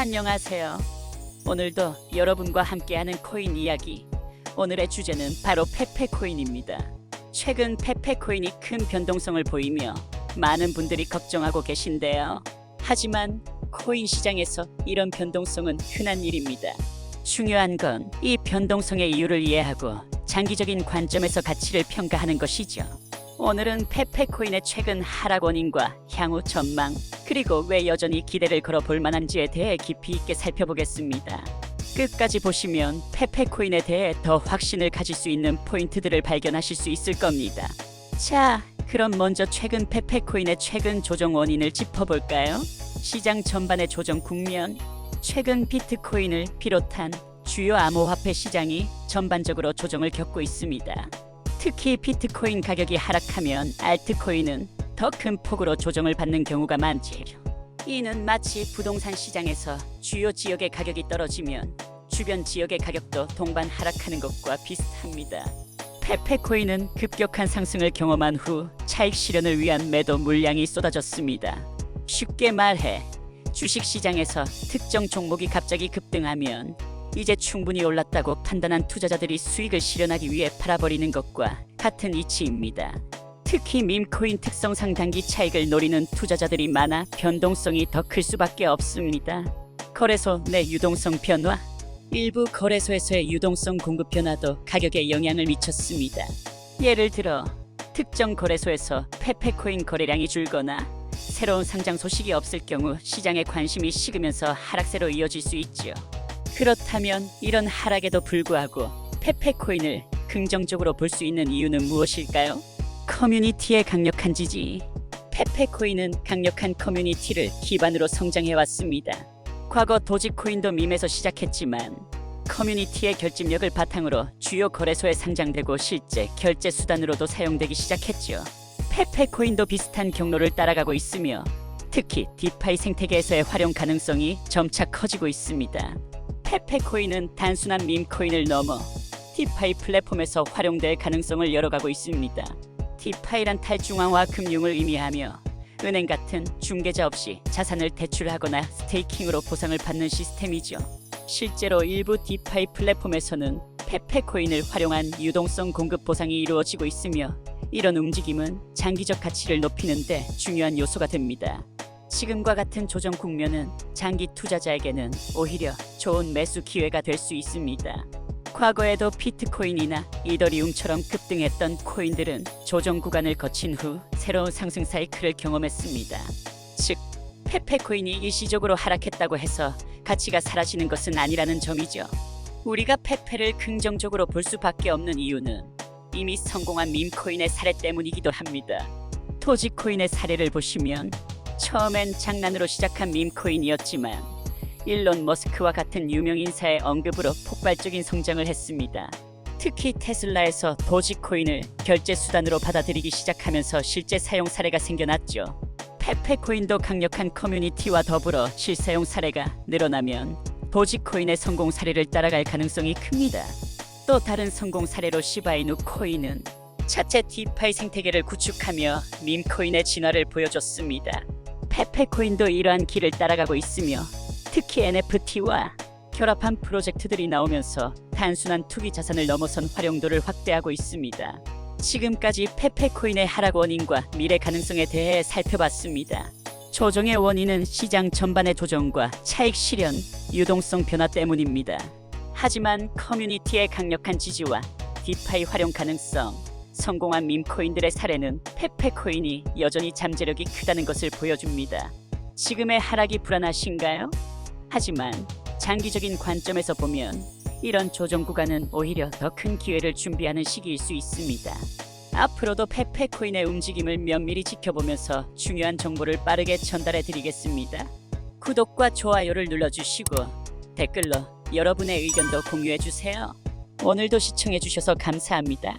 안녕하세요. 오늘도 여러분과 함께하는 코인 이야기. 오늘의 주제는 바로 페페코인입니다. 최근 페페코인이 큰 변동성을 보이며 많은 분들이 걱정하고 계신데요. 하지만 코인 시장에서 이런 변동성은 흔한 일입니다. 중요한 건 이 변동성의 이유를 이해하고 장기적인 관점에서 가치를 평가하는 것이죠. 오늘은 페페코인의 최근 하락 원인과 향후 전망, 그리고 왜 여전히 기대를 걸어 볼 만한지에 대해 깊이 있게 살펴보겠습니다. 끝까지 보시면 페페코인에 대해 더 확신을 가질 수 있는 포인트들을 발견하실 수 있을 겁니다. 자, 그럼 먼저 최근 페페코인의 최근 조정 원인을 짚어볼까요? 시장 전반의 조정 국면, 최근 비트코인을 비롯한 주요 암호화폐 시장이 전반적으로 조정을 겪고 있습니다. 특히 비트코인 가격이 하락하면 알트코인은 더 큰 폭으로 조정을 받는 경우가 많지요. 이는 마치 부동산 시장에서 주요 지역의 가격이 떨어지면 주변 지역의 가격도 동반 하락하는 것과 비슷합니다. 페페코인은 급격한 상승을 경험한 후 차익 실현을 위한 매도 물량이 쏟아졌습니다. 쉽게 말해 주식 시장에서 특정 종목이 갑자기 급등하면 이제 충분히 올랐다고 판단한 투자자들이 수익을 실현하기 위해 팔아버리는 것과 같은 이치입니다. 특히 밈코인 특성상 단기 차익을 노리는 투자자들이 많아 변동성이 더 클 수밖에 없습니다. 거래소 내 유동성 변화 일부 거래소에서의 유동성 공급 변화도 가격에 영향을 미쳤습니다. 예를 들어 특정 거래소에서 페페코인 거래량이 줄거나 새로운 상장 소식이 없을 경우 시장의 관심이 식으면서 하락세로 이어질 수 있죠. 그렇다면 이런 하락에도 불구하고 페페코인을 긍정적으로 볼 수 있는 이유는 무엇일까요? 커뮤니티의 강력한 지지. 페페코인은 강력한 커뮤니티를 기반으로 성장해 왔습니다. 과거 도지코인도 밈에서 시작했지만 커뮤니티의 결집력을 바탕으로 주요 거래소에 상장되고 실제 결제 수단으로도 사용되기 시작했죠. 페페코인도 비슷한 경로를 따라가고 있으며 특히 디파이 생태계에서의 활용 가능성이 점차 커지고 있습니다. 페페코인은 단순한 밈코인을 넘어 디파이 플랫폼에서 활용될 가능성을 열어가고 있습니다. 디파이란 탈중앙화 금융을 의미하며 은행 같은 중개자 없이 자산을 대출하거나 스테이킹으로 보상을 받는 시스템이죠. 실제로 일부 디파이 플랫폼에서는 페페코인을 활용한 유동성 공급 보상이 이루어지고 있으며 이런 움직임은 장기적 가치를 높이는 데 중요한 요소가 됩니다. 지금과 같은 조정 국면은 장기 투자자에게는 오히려 좋은 매수 기회가 될 수 있습니다. 과거에도 비트코인이나 이더리움처럼 급등했던 코인들은 조정 구간을 거친 후 새로운 상승 사이클을 경험했습니다. 즉, 페페코인이 일시적으로 하락했다고 해서 가치가 사라지는 것은 아니라는 점이죠. 우리가 페페를 긍정적으로 볼 수밖에 없는 이유는 이미 성공한 밈코인의 사례 때문이기도 합니다. 토지코인의 사례를 보시면 처음엔 장난으로 시작한 밈코인이었지만 일론 머스크와 같은 유명 인사의 언급으로 폭발적인 성장을 했습니다. 특히 테슬라에서 도지코인을 결제 수단으로 받아들이기 시작하면서 실제 사용 사례가 생겨났죠. 페페코인도 강력한 커뮤니티와 더불어 실사용 사례가 늘어나면 도지코인의 성공 사례를 따라갈 가능성이 큽니다. 또 다른 성공 사례로 시바이누 코인은 차체 디파이 생태계를 구축하며 밈코인의 진화를 보여줬습니다. 페페코인도 이러한 길을 따라가고 있으며 특히 NFT와 결합한 프로젝트들이 나오면서 단순한 투기 자산을 넘어선 활용도를 확대하고 있습니다. 지금까지 페페코인의 하락 원인과 미래 가능성에 대해 살펴봤습니다. 조정의 원인은 시장 전반의 조정과 차익 실현, 유동성 변화 때문입니다. 하지만 커뮤니티의 강력한 지지와 디파이 활용 가능성, 성공한 밈코인들의 사례는 페페코인이 여전히 잠재력이 크다는 것을 보여줍니다. 지금의 하락이 불안하신가요? 하지만 장기적인 관점에서 보면 이런 조정 구간은 오히려 더 큰 기회를 준비하는 시기일 수 있습니다. 앞으로도 페페코인의 움직임을 면밀히 지켜보면서 중요한 정보를 빠르게 전달해 드리겠습니다. 구독과 좋아요를 눌러주시고 댓글로 여러분의 의견도 공유해 주세요. 오늘도 시청해 주셔서 감사합니다.